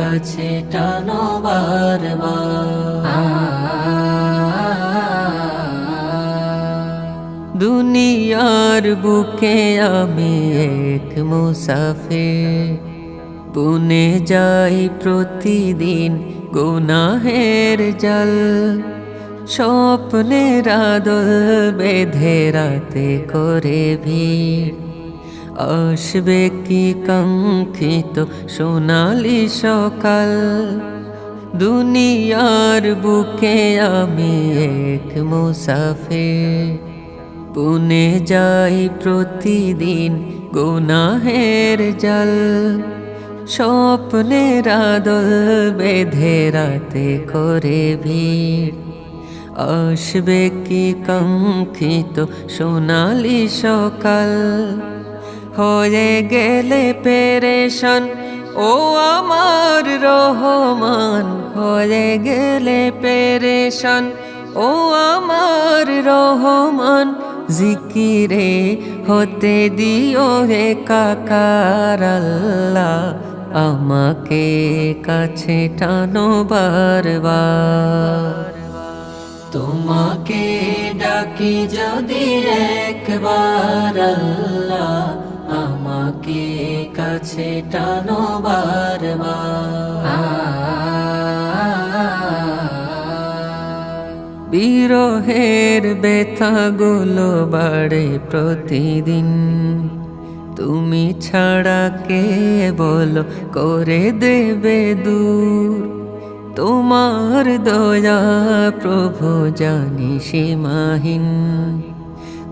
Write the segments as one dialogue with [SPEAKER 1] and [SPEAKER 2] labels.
[SPEAKER 1] কাছে টানো দুনিয়ার বুকে আমি এক মুসাফির। বুনে যাই প্রতিদিন গুনাহের জল। স্বপ্নের আদল বেঁধে রাতে করে ভিড়। আসবে কি কাঙ্ক্ষিত? সোনালি সকাল, দুনিয়ার বুকে আমি এক মুসাফির। পুনে যাই প্রতিদিন গুনাহের জল, স্বপ্নের আদল বেঁধে রাতে করে ভিড়। আসবে কি কাঙ্ক্ষিত? সোনালি সকাল হয়ে গেলে পেরেশান। ও আমার রহমান, হয়ে গেলে পেরেশান। ও আমার রহমান, জিকিরে হতে দিও হে কাকার আমাকে কাছে টানো বারবার। তোমাকে ডাকি যদি একবার আল্লাহ। কাছে টানো বিরহের ব্যথাগুলো বাড়ে প্রতিদিন। তুমি ছাড়া কে বলো করে দেবে দূর? তোমার দয়া প্রভু জানি সীমাহীন।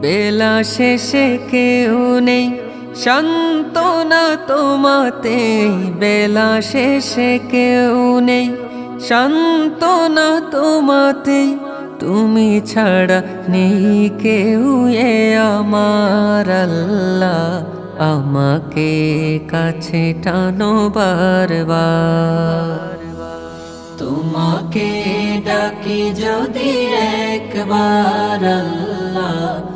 [SPEAKER 1] বেলা শেষে কেউ নেই। সান্ত্বনা তোমাতে বেলা শেষে কেউ নেই। সান্ত্বনা তোমাতে তুমি ছাড়া নেই কেউ এ আমার আল্লাহ। আমাকে কাছে টানো বারবার। তোমাকে ডাকি যদি একবার আল্লাহ।